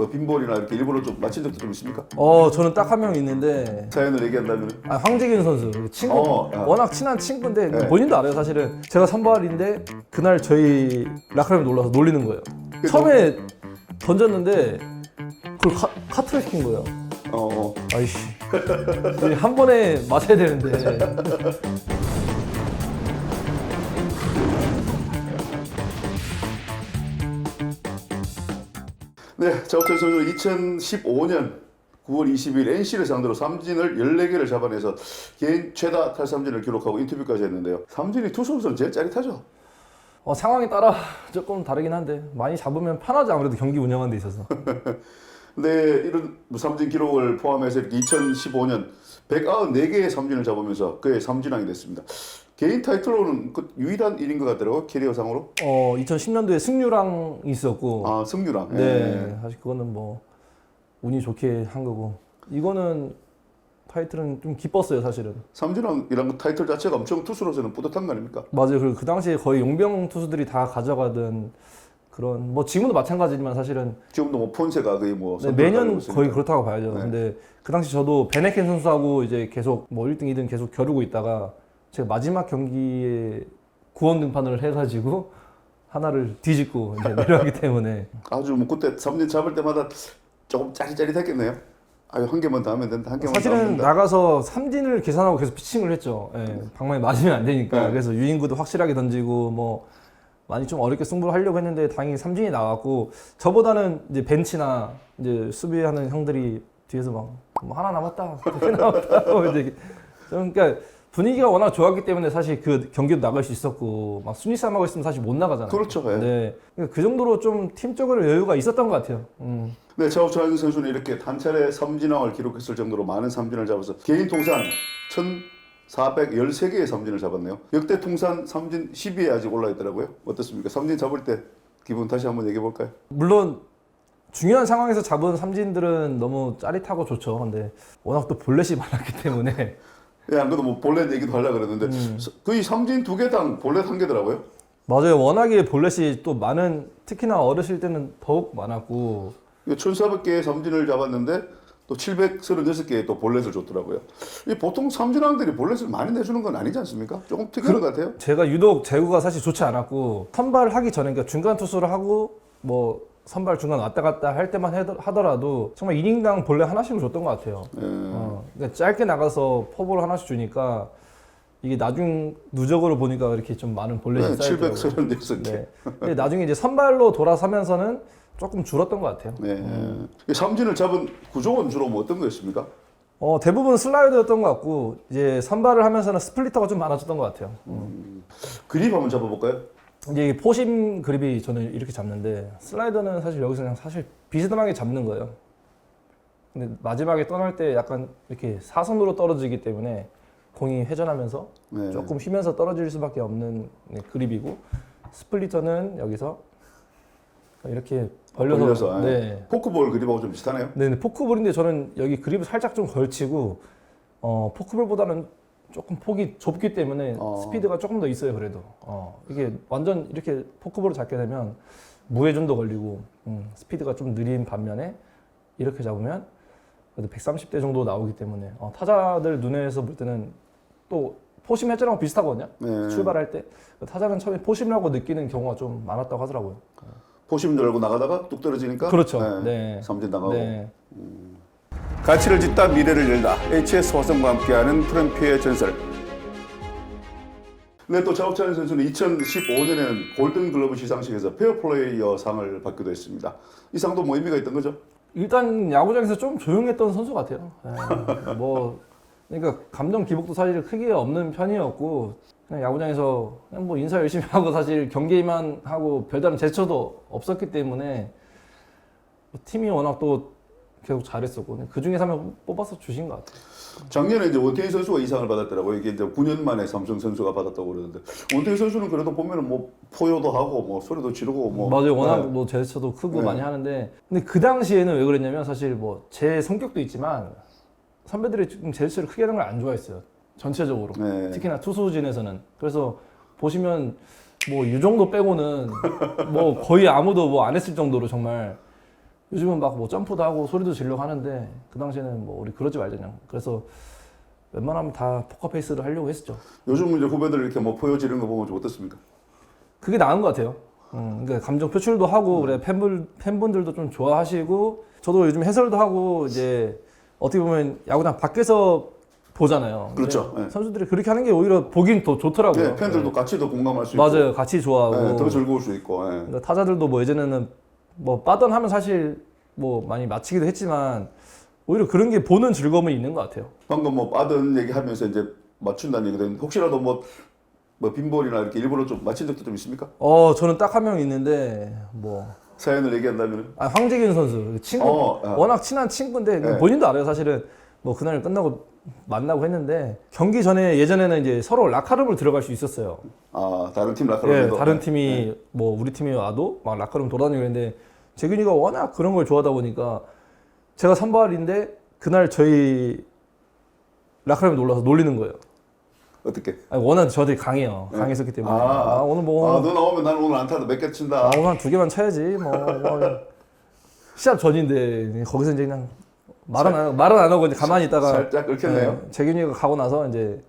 뭐 빈볼이나 이렇게 일부러 좀 맞힌 적도 좀 있습니까? 어 저는 딱 한 명 있는데 사연을 얘기한다면 아, 황재균 선수 친구 어, 야. 워낙 친한 친구인데 네. 본인도 알아요 사실은 제가 선발인데 그날 저희 라카를 놀라서 놀리는 거예요 처음에 던졌는데 그걸 카, 카트를 시킨 거예요 어, 어. 아이씨 한 번에 맞아야 되는데 네, 자우철 선수 2015년 9월 20일 NC를 상대로 삼진을 14개를 잡아내서 개인 최다 탈삼진을 기록하고 인터뷰까지 했는데요. 삼진이 투수로서는 제일 짜릿하죠. 어, 상황에 따라 조금 다르긴 한데 많이 잡으면 편하지 아무래도 경기 운영하는 데 있어서 근데 이런 삼진 기록을 포함해서 이렇게 2015년 194개의 삼진을 잡으면서 그의 삼진왕이 됐습니다. 개인 타이틀로는 그 유일한 일인 것 같더라고요. 캐리어상으로. 어 2010년도에 승류랑 있었고 아, 승유랑. 네, 사실 그거는 뭐 운이 좋게 한 거고 이거는 타이틀은 좀 기뻤어요 사실은 삼진왕이란 그 타이틀 자체가 엄청 투수로서는 뿌듯한 거 아닙니까? 맞아요 그리고 그 당시에 거의 용병 투수들이 다 가져가던 그런 뭐 지금도 마찬가지지만 사실은 지금도 뭐 폰세가 거의 뭐 네, 매년. 거의 그렇다고 봐야죠 네. 근데 그 당시 저도 베네켄 선수하고 이제 계속 뭐 1등 2등 계속 겨루고 있다가 제가 마지막 경기에 구원 등판을 해가지고 하나를 뒤집고 이제 내려가기 때문에 아주 뭐 그때 삼진 잡을 때마다 조금 짜릿짜릿했겠네요. 아유 한 개만 더 하면 된다. 한 개만 더 하면 사실은 된다. 나가서 삼진을 계산하고 계속 피칭을 했죠. 예, 방망이 맞으면 안 되니까. 네. 그래서 유인구도 확실하게 던지고 뭐 많이 좀 어렵게 승부를 하려고 했는데 다행히 삼진이 나왔고 저보다는 이제 벤치나 이제 수비하는 형들이 뒤에서 막뭐 하나 남았다, 두개 남았다. 하고 이제 좀 그러니까 분위기가 워낙 좋았기 때문에 사실 그 경기도 나갈 수 있었고 막 순위 싸움하고 있으면 사실 못 나가잖아요. 그렇죠. 예. 네, 그러니까 그 정도로 좀 팀적으로 여유가 있었던 것 같아요. 음. 네, 차우찬 선수는 이렇게 단차례 삼진왕을 기록했을 정도로 많은 삼진을 잡아서 개인 통산 1,413개의 삼진을 잡았네요. 역대 통산 삼진 10위에 아직 올라 있더라고요. 어떻습니까? 삼진 잡을 때 기분 다시 한번 얘기해 볼까요? 물론 중요한 상황에서 잡은 삼진들은 너무 짜릿하고 좋죠. 근데 워낙 또 볼넷이 많았기 때문에 예, 안 그래도 뭐 볼넷 얘기도 하려고 그랬는데 음. 거의 삼진 두 개당 볼넷 한 개더라고요. 맞아요. 워낙에 볼넷이 또 많은 특히나 어르실 때는 더욱 많았고 1,400개의 삼진을 잡았는데 또 736개의 또 볼넷을 줬더라고요. 이 보통 삼진왕들이 볼넷을 많이 내주는 건 아니지 않습니까? 조금 특이한 것 같아요. 제가 유독 제구가 사실 좋지 않았고 선발하기 전에 그러니까 중간 투수를 하고 뭐 선발 중간 왔다 갔다 할 때만 하더라도 정말 이닝당 볼넷 하나씩을 줬던 것 같아요. 예. 어, 그러니까 짧게 나가서 포볼 하나씩 주니까 이게 나중 누적으로 보니까 이렇게 좀 많은 볼넷이 네, 쌓이더라고요. 736개. 네. 근데 나중에 이제 선발로 돌아서면서는 조금 줄었던 것 같아요. 네. 이 삼진을 잡은 구종은 주로 뭐 어떤 거였습니까? 어, 대부분 슬라이더였던 것 같고 이제 선발을 하면서는 스플리터가 좀 많아졌던 것 같아요. 그립 한번 잡아볼까요? 이제 이 포심 그립이 저는 이렇게 잡는데 슬라이더는 사실 여기서 그냥 사실 비스듬하게 잡는 거예요. 근데 마지막에 떠날 때 약간 이렇게 사선으로 떨어지기 때문에 공이 회전하면서 네. 조금 휘면서 떨어질 수밖에 없는 네, 그립이고 스플리터는 여기서 이렇게 벌려서, 벌려서, 아. 네. 포크볼 그립하고 좀 비슷하네요. 네, 네, 포크볼인데 저는 여기 그립을 살짝 좀 걸치고 어, 포크볼보다는 조금 폭이 좁기 때문에 어. 스피드가 조금 더 있어요 그래도 어, 이게 완전 이렇게 포크볼을 잡게 되면 무회전도 걸리고 음, 스피드가 좀 느린 반면에 이렇게 잡으면 그래도 130대 정도 나오기 때문에 어, 타자들 눈에서 볼 때는 또 포심 해전하고 비슷하거든요 네. 출발할 때 타자는 처음에 포심이라고 느끼는 경우가 좀 많았다고 하더라고요 포심 열고 나가다가 뚝 떨어지니까 그렇죠 네. 네. 삼진 당하고 네. 가치를 짓다 미래를 열다 HS 화성과 함께하는 트럼피의 전설. 네, 또 차우찬 선수는 2015년에는 골든글러브 시상식에서 페어플레이어 상을 받기도 했습니다. 이 상도 뭐 의미가 있던 거죠? 일단 야구장에서 좀 조용했던 선수 같아요. 예, 뭐 그러니까 감정 기복도 사실 크게 없는 편이었고 그냥 야구장에서 그냥 뭐 인사 열심히 하고 사실 경기만 하고 별다른 제초도 없었기 때문에 뭐 팀이 워낙 또 계속 잘했었고 그 중에서 한명 뽑아서 주신 것 같아요. 작년에 이제 원태인 선수가 이 상을 받았더라고요. 이게 이제 9년 만에 삼성 선수가 받았다고 그러는데 원태인 선수는 그래도 보면은 뭐 포효도 하고 뭐 소리도 지르고 뭐 맞아요. 워낙 네. 뭐 제스처도 크고 네. 많이 하는데 근데 그 당시에는 왜 그랬냐면 사실 뭐 제 성격도 있지만 선배들이 좀 제스처를 크게 하는 걸 안 좋아했어요. 전체적으로. 네. 특히나 투수진에서는 그래서 보시면 뭐이 정도 빼고는 뭐 거의 아무도 뭐 안 했을 정도로 정말 요즘은 막 뭐 점프도 하고 소리도 지르고 하는데 그 당시에는 뭐 우리 그러지 말자 그냥 그래서 웬만하면 다 포커페이스를 하려고 했었죠. 요즘 이제 후배들 이렇게 뭐 보여지는 거 보면 좀 어떻습니까? 그게 나은 것 같아요. 음, 그러니까 감정 표출도 하고 그래 팬분 팬분들도 좀 좋아하시고 저도 요즘 해설도 하고 이제 어떻게 보면 야구장 밖에서 보잖아요. 그렇죠. 근데 네. 선수들이 그렇게 하는 게 오히려 보긴 더 좋더라고요. 네, 팬들도 같이 더 공감할 수 있고. 맞아요. 같이 좋아하고 네, 더 즐거울 수 있고. 예. 그러니까 타자들도 뭐 예전에는 뭐 빠던 하면 사실 뭐 많이 맞히기도 했지만 오히려 그런 게 보는 즐거움이 있는 것 같아요. 방금 뭐 빠든 얘기하면서 이제 맞춘다는 얘기가 되는데 혹시라도 뭐, 뭐 빈볼이나 이렇게 일부러 좀 맞힌 적도 좀 있습니까? 어 저는 딱 한 명 있는데 뭐 사연을 얘기한다면 아, 황재균 선수 친구 어, 어. 워낙 친한 친구인데 네. 본인도 알아요 사실은 뭐 그날 끝나고 만나고 했는데 경기 전에 예전에는 이제 서로 라카룸을 들어갈 수 있었어요. 아 다른 팀 예, 라카로도 다른 팀이 뭐 우리 팀이 와도 막 라카룸 돌아다니고 했는데 재균이가 워낙 그런 걸 좋아하다 보니까 제가 선발인데 그날 저희 라카룸에 놀라서 놀리는 거예요. 어떻게? 아니, 워낙 저들이 강해요. 네. 강했었기 때문에 아, 아, 오늘 뭐 아 너 나오면 나는 오늘 안타도 몇 개 친다. 아, 오늘 한 두 개만 쳐야지. 뭐, 뭐 시합 전인데 거기서 이제 그냥 말은 안, 말은 안 하고 이제 가만히 있다가 살짝 긁혔네요. 네, 재균이가 가고 나서 이제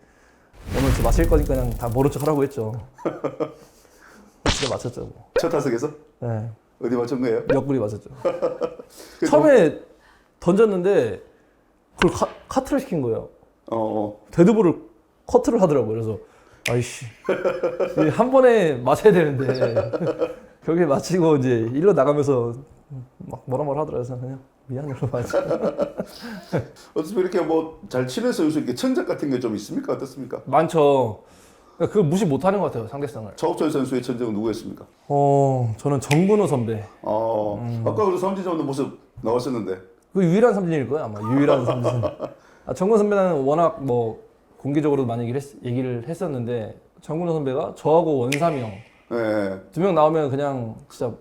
오늘 저 마실 거니까 그냥 다 모른 척 하라고 했죠. 진짜 맞췄죠. 뭐. 첫 타석에서 네, 어디 맞춘 거예요? 옆구리 맞췄죠. 그 처음에 던졌는데 그걸 카, 카트를 시킨 거예요. 어, 어. 데드볼을 커트를 하더라고요. 그래서 아이씨 이한 번에 맞춰야 되는데 결국에 맞히고 이제 일로 나가면서 막 뭐라 뭐라 하더라고요. 그래서 그냥 미안해로 맞지. 어떻게 이렇게 뭐잘 치는 선수 이렇게 천적 같은 게 좀 있습니까? 어떻습니까? 많죠. 그러니까 그거 무시 못하는 것 같아요 상대성을. 차우철 선수의 천적은 누구였습니까? 어 저는 정근호 선배. 어, 음. 아까 그 삼진 잡는 모습 나왔었는데 그 유일한 삼진일 거예요 아마 유일한 삼진. 아, 정근호 선배는 워낙 뭐 공개적으로 많이 얘기를, 했, 얘기를 했었는데 정근호 선배가 저하고 원삼이 형두명 네. 나오면 그냥 진짜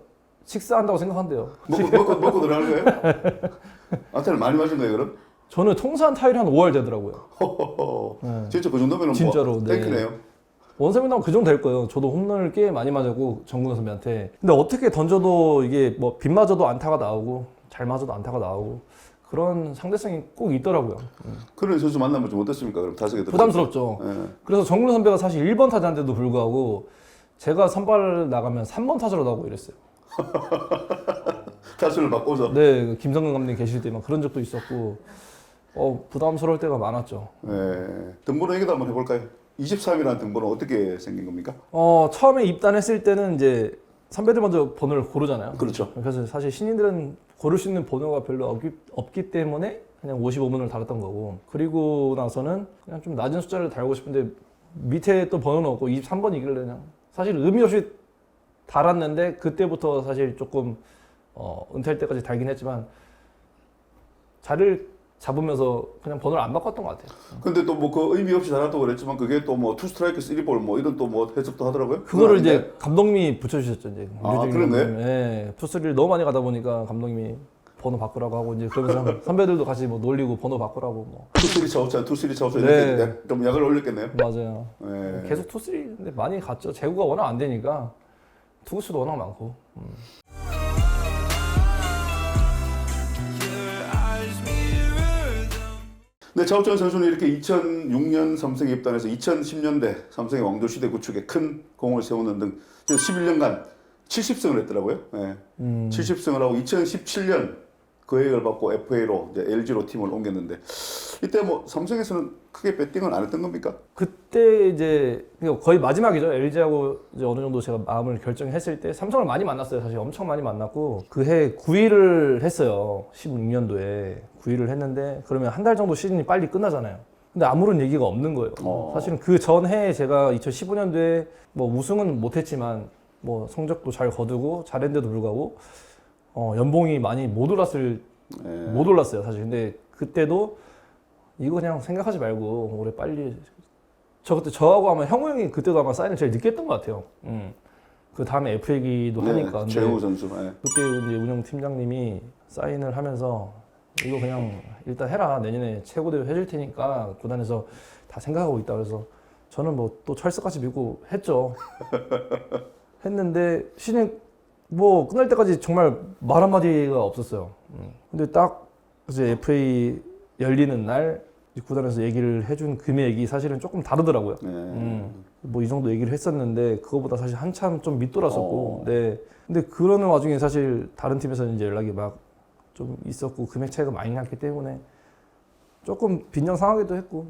식사한다고 생각한대요. 먹고 먹고 먹고 들어가는 거예요? 안타를 많이 맞은 거예요, 그럼? 저는 통산 타율이 한 5할 되더라고요. 허허허. 네. 진짜 그 정도면 진짜로, 뭐 네. 땡기네요. 원삼이 나면 그 정도 될 거예요. 저도 홈런을 꽤 많이 맞았고 정근호 선배한테. 근데 어떻게 던져도 이게 뭐 빗 맞아도 안타가 나오고 잘 맞아도 안타가 나오고 그런 상대성이 꼭 있더라고요. 그런 선수 만나면 좀 어떻습니까? 그럼 들어. 부담스럽죠. 예. 그래서 정근호 선배가 사실 1번 타자인데도 불구하고 제가 선발 나가면 3번 타자로 나오고 이랬어요. 타수를 바꿔서. 네, 그 김성근 감독님 계실 때 막 그런 적도 있었고 어, 부담스러울 때가 많았죠. 예. 등번호 얘기도 한번 해볼까요? 23이라는 등번호 어떻게 생긴 겁니까? 어, 처음에 입단했을 때는 이제 선배들 먼저 번호를 고르잖아요. 그렇죠. 그래서 사실 신인들은 고를 수 있는 번호가 별로 없기, 없기 때문에 그냥 55번을 달았던 거고 그리고 나서는 그냥 좀 낮은 숫자를 달고 싶은데 밑에 또 번호는 없고 23번이길래 그냥 사실 의미 없이 달았는데 그때부터 사실 조금 어, 은퇴할 때까지 달긴 했지만 자리를 잡으면서 그냥 번호를 안 바꿨던 것 같아요. 근데 또 뭐 그 의미 없이 달았다고 그랬지만 그게 또 뭐 투 스트라이크 쓰리 볼뭐 이런 또 뭐 해석도 하더라고요. 그거를? 이제 감독님이 붙여주셨죠 이제. 아. 감독님. 예, 투수를 너무 많이 가다 보니까 감독님이 번호 바꾸라고 하고 이제 그러면서 선배들도 같이 뭐 놀리고 번호 바꾸라고 뭐 투 쓰리 차우차, 투 쓰리 차우차 네. 이렇게 약- 좀 약을 올렸겠네요. 맞아요. 예. 계속 근데 많이 갔죠. 제구가 워낙 안 되니까 투구수도 워낙 많고. 네, 차우찬 선수는 이렇게 2006년 삼성에 입단해서 2010년대 삼성의 왕조 시대 구축에 큰 공을 세우는 등 11년간 70승을 했더라고요. 예. 음. 70승을 하고 2017년 거액을 받고 FA로 이제 LG로 팀을 옮겼는데 이때 뭐 삼성에서는 크게 배팅은 안 했던 겁니까? 그때 이제 그러니까 거의 마지막이죠. LG하고 이제 어느 정도 제가 마음을 결정했을 때 삼성을 많이 만났어요. 사실 엄청 많이 만났고 그 해 9위를 했어요. 16년도에 9위를 했는데 그러면 한 달 정도 시즌이 빨리 끝나잖아요. 근데 아무런 얘기가 없는 거예요. 어. 사실은 그 전 해에 제가 2015년도에 뭐 우승은 못했지만 뭐 성적도 잘 거두고 잘했는데도 불구하고 어, 연봉이 많이 못 올랐을 예. 못 올랐어요 사실 근데 그때도 이거 그냥 생각하지 말고 올해 빨리 저 그때 저하고 아마 형우 형이 그때도 아마 사인을 제일 늦게 했던 것 같아요 음. 그 다음에 FA기도 하니까 근데 최우 선수. 예. 그때 이제 운영 팀장님이 사인을 하면서 이거 그냥 일단 해라 내년에 최고 대회 해줄 테니까 구단에서 다 생각하고 있다 그래서 저는 뭐 또 철석같이 믿고 했죠 했는데 신인 뭐 끝날 때까지 정말 말 한마디가 없었어요. 음. 근데 딱 이제 FA 열리는 날 구단에서 얘기를 해준 금액이 사실은 조금 다르더라고요. 네. 음. 뭐이 정도 얘기를 했었는데 그거보다 사실 한참 좀 밑돌았었고 어. 네 근데 그러는 와중에 사실 다른 팀에서는 이제 연락이 막 좀 있었고 금액 차이가 많이 났기 때문에 조금 빈정 상하기도 했고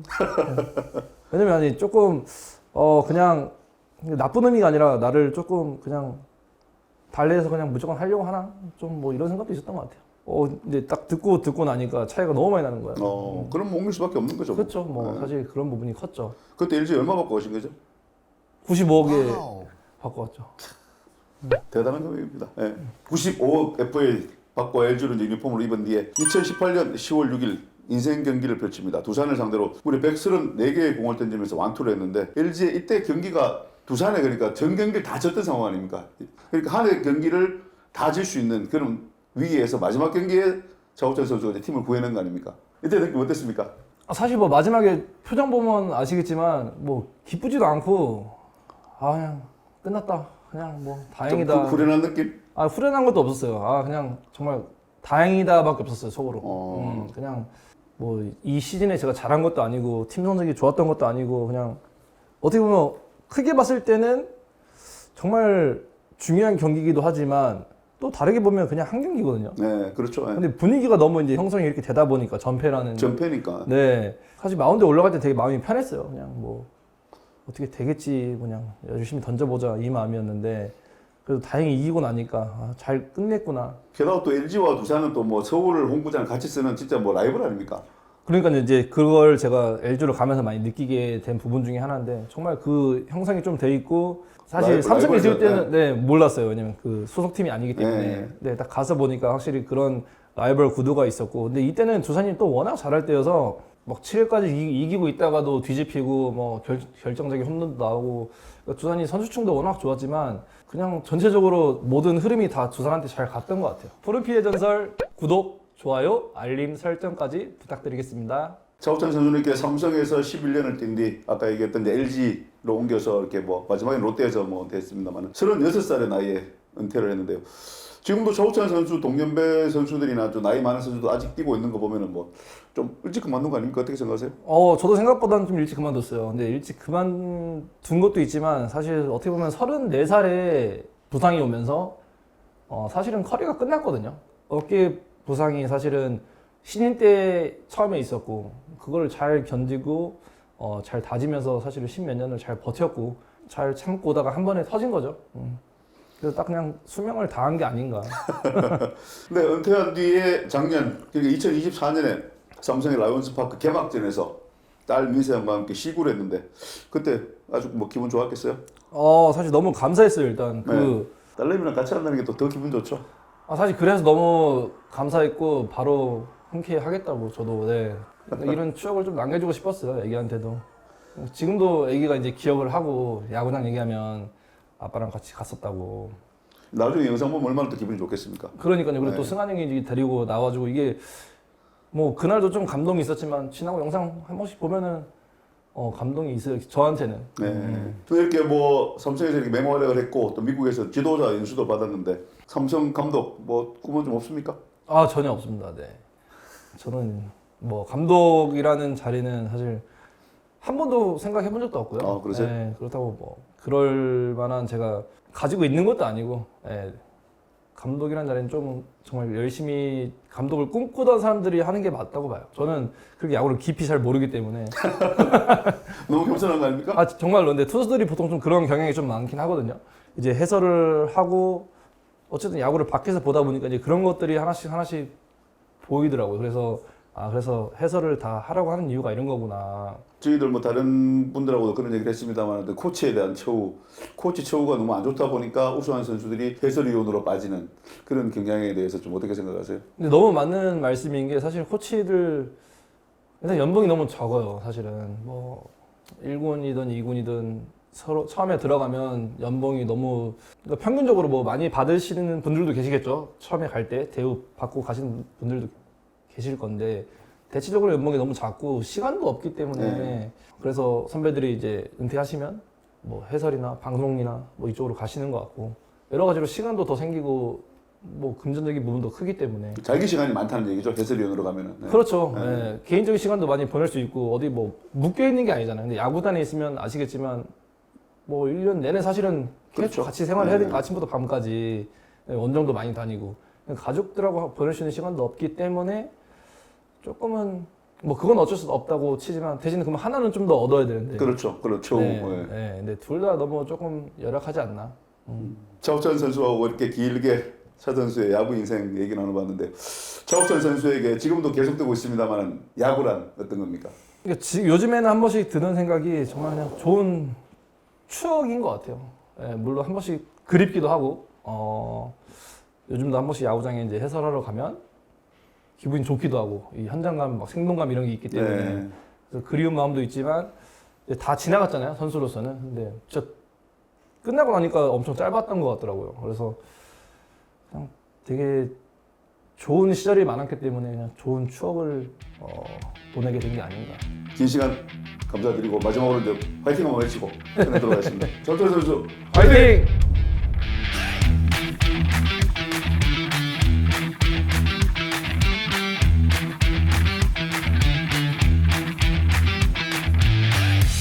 네. 왜냐면 아니 조금 어 그냥 나쁜 의미가 아니라 나를 조금 그냥 달래서 그냥 무조건 하려고 하나 좀 뭐 이런 생각도 있었던 것 같아요. 어 근데 딱 듣고 듣고 나니까 차이가 너무 많이 나는 거예요. 어, 그럼 옮길 수밖에 없는 거죠. 뭐. 그렇죠. 뭐 네. 사실 그런 부분이 컸죠. 그때 LG 얼마 받고 오신 거죠? 95억에 바꿔왔죠. 대단한 금액입니다. 예. 95억 FA 받고 LG로 유니폼을 입은 뒤에 2018년 10월 6일 인생 경기를 펼칩니다. 두산을 상대로 무려 134개의 공을 던지면서 완투를 했는데 LG의 이때 경기가 두산에 그러니까 전 경기를 다 졌던 상황 아닙니까? 그러니까 한 해 경기를 다 질 수 있는 그런 위기에서 마지막 경기에 자우찬 선수가 이제 팀을 구해낸 거 아닙니까? 이때 느낌 어땠습니까? 아, 사실 뭐 마지막에 표정 보면 아시겠지만 뭐 기쁘지도 않고 아 그냥 끝났다 그냥 뭐좀 다행이다 후- 후련한 느낌? 아 후련한 것도 없었어요 아 그냥 정말 다행이다밖에 없었어요 속으로 어. 음, 그냥 뭐 이 시즌에 제가 잘한 것도 아니고 팀 성적이 좋았던 것도 아니고 그냥 어떻게 보면 크게 봤을 때는 정말 중요한 경기이기도 하지만 또 다르게 보면 그냥 한 경기거든요 네, 그렇죠. 예. 근데 분위기가 너무 이제 형성이 이렇게 되다 보니까 전패라는 전패니까. 네. 사실 마운드에 올라갈 때 되게 마음이 편했어요. 그냥 뭐 어떻게 되겠지 그냥 열심히 던져보자 이 마음이었는데 그래도 다행히 이기고 나니까 아, 잘 끝냈구나. 게다가 또 LG와 두산은 또 뭐 서울 홍구장을 같이 쓰는 진짜 뭐 라이벌 아닙니까? 그러니까 이제 그걸 제가 LG로 가면서 많이 느끼게 된 부분 중에 하나인데 정말 그 형성이 좀 돼 있고 사실 라이벌, 삼성에 있을. 때는 네, 몰랐어요. 왜냐면 그 소속팀이 아니기 때문에 네. 네, 딱 가서 보니까 확실히 그런 라이벌 구도가 있었고 근데 이때는 두산이 또 워낙 잘할 때여서 막 7회까지 이기 고 있다가도 뒤집히고 뭐 결, 결정적인 홈런도 나오고 그러니까 두산이 선수층도 워낙 좋았지만 그냥 전체적으로 모든 흐름이 다 두산한테 잘 갔던 것 같아요. 푸른피의 전설 구독, 좋아요, 알림 설정까지 부탁드리겠습니다. 차우찬 이렇게 삼성에서 11년을 뛴 뒤 아까 얘기했던 이제 LG로 옮겨서 이렇게 뭐 마지막에 롯데에서 뭐 됐습니다만 36살의 나이에 은퇴를 했는데요. 지금도 차우찬 선수 동년배 선수들이나 좀 나이 많은 선수도 아직 뛰고 있는 거 보면은 뭐 좀 일찍 그만둔 거 아닙니까? 어떻게 생각하세요? 어, 저도 생각보다는 좀 일찍 그만뒀어요. 근데 일찍 그만둔 것도 있지만 사실 어떻게 보면 34살에 부상이 오면서 어, 사실은 커리어가 끝났거든요. 어깨 부상이 사실은 신인 때 처음에 있었고 그걸 잘 견디고 어, 잘 다지면서 사실은 십몇 년을 잘 버텼고 잘 참고 오다가 한 번에 터진 거죠. 음. 그래서 딱 그냥 수명을 다한 게 아닌가. 근데 은퇴한 뒤에 작년 그러니까 2024년에 삼성의 라이온스 파크 개막전에서 딸 민세형과 함께 시구를 했는데 그때 아주 뭐 기분 좋았겠어요? 어, 사실 너무 감사했어요, 일단. 그 네. 딸내미랑 같이 한다는 게 또 더 기분 좋죠. 아, 사실 그래서 너무 감사했고 바로 흔쾌히 하겠다고 저도 네. 이런 추억을 좀 남겨주고 싶었어요 애기한테도 지금도 애기가 이제 기억을 하고 야구장 얘기하면 아빠랑 같이 갔었다고 나중에 영상 보면 얼마나 또 기분이 좋겠습니까? 그러니까요 그리고 네. 또 승환 형이 이제 데리고 나와주고 이게 뭐 그날도 좀 감동이 있었지만 지나고 영상 한 번씩 보면은 어 감동이 있어요 저한테는 네. 또 이렇게 뭐 삼성에서 이렇게 맹활약을 했고 또 미국에서 지도자 연수도 받았는데 삼성 감독 뭐 꿈은 좀 없습니까? 아 전혀 없습니다. 네. 저는 뭐 감독이라는 자리는 사실 한 번도 생각해 본 적도 없고요. 아, 그러세요? 네, 그렇다고 뭐 그럴 만한 제가 가지고 있는 것도 아니고 예, 감독이라는 자리는 좀 정말 열심히 감독을 꿈꾸던 사람들이 하는 게 맞다고 봐요. 저는 그렇게 야구를 깊이 잘 모르기 때문에 너무 겸손한 거 아닙니까? 아 정말로 근데 투수들이 보통 좀 그런 경향이 좀 많긴 하거든요. 이제 해설을 하고 어쨌든 야구를 밖에서 보다 보니까 이제 그런 것들이 하나씩 하나씩 보이더라고요. 그래서 아 그래서 해설을 다 하라고 하는 이유가 이런 거구나. 저희들 뭐 다른 분들하고도 그런 얘기를 했습니다만 그 코치에 대한 처우, 코치 처우가 너무 안 좋다 보니까 우수한 선수들이 해설위원으로 빠지는 그런 경향에 대해서 좀 어떻게 생각하세요? 근데 너무 맞는 말씀인 게 사실 코치들 일단 연봉이 너무 적어요. 사실은 뭐 1군이든 2군이든 서로 처음에 들어가면 연봉이 너무 그러니까 평균적으로 뭐 많이 받으시는 분들도 계시겠죠. 처음에 갈 때 대우 받고 가시는 분들도 계실 건데 대체적으로 연봉이 너무 작고 시간도 없기 때문에 네. 그래서 선배들이 이제 은퇴하시면 뭐 해설이나 방송이나 뭐 이쪽으로 가시는 것 같고 여러 가지로 시간도 더 생기고 뭐 금전적인 부분도 크기 때문에 자기 시간이 많다는 얘기죠. 해설위원으로 가면은. 네. 그렇죠. 네. 예, 개인적인 시간도 많이 보낼 수 있고 어디 뭐 묶여 있는 게 아니잖아요. 근데 야구단에 있으면 아시겠지만 뭐 1년 내내 사실은 그렇죠. 같이 생활을 해야 네. 되니까 아침부터 밤까지 예, 원정도 많이 다니고 가족들하고 보낼 수 있는 시간도 없기 때문에 조금은 뭐 그건 어쩔 수 없다고 치지만 대신 그러면 하나는 좀 더 얻어야 되는데 그렇죠. 그렇죠. 네, 네. 네, 근데 둘 다 너무 조금 열악하지 않나. 차옥천 선수하고 이렇게 길게 차 선수의 야구 인생 얘기 나눠봤는데 차옥천 선수에게 지금도 계속되고 있습니다만 야구란 어떤 겁니까? 그러니까 지- 요즘에는 한 번씩 드는 생각이 정말 그냥 좋은 추억인 것 같아요. 예, 물론 한 번씩 그립기도 하고, 어, 요즘도 한 번씩 야구장에 이제 해설하러 가면 기분이 좋기도 하고, 이 현장감, 막 생동감 이런 게 있기 때문에 네. 그래서 그리운 마음도 있지만 이제 다 지나갔잖아요 선수로서는. 근데 진짜 끝나고 나니까 엄청 짧았던 것 같더라고요. 그래서 그냥 되게 좋은 시절이 많았기 때문에 그냥 좋은 추억을 어, 보내게 된 게 아닌가. 긴 시간 감사드리고 마지막으로 이제 화이팅 한번 외치고 끝내도록 하겠습니다. 차옥천 선수 화이팅!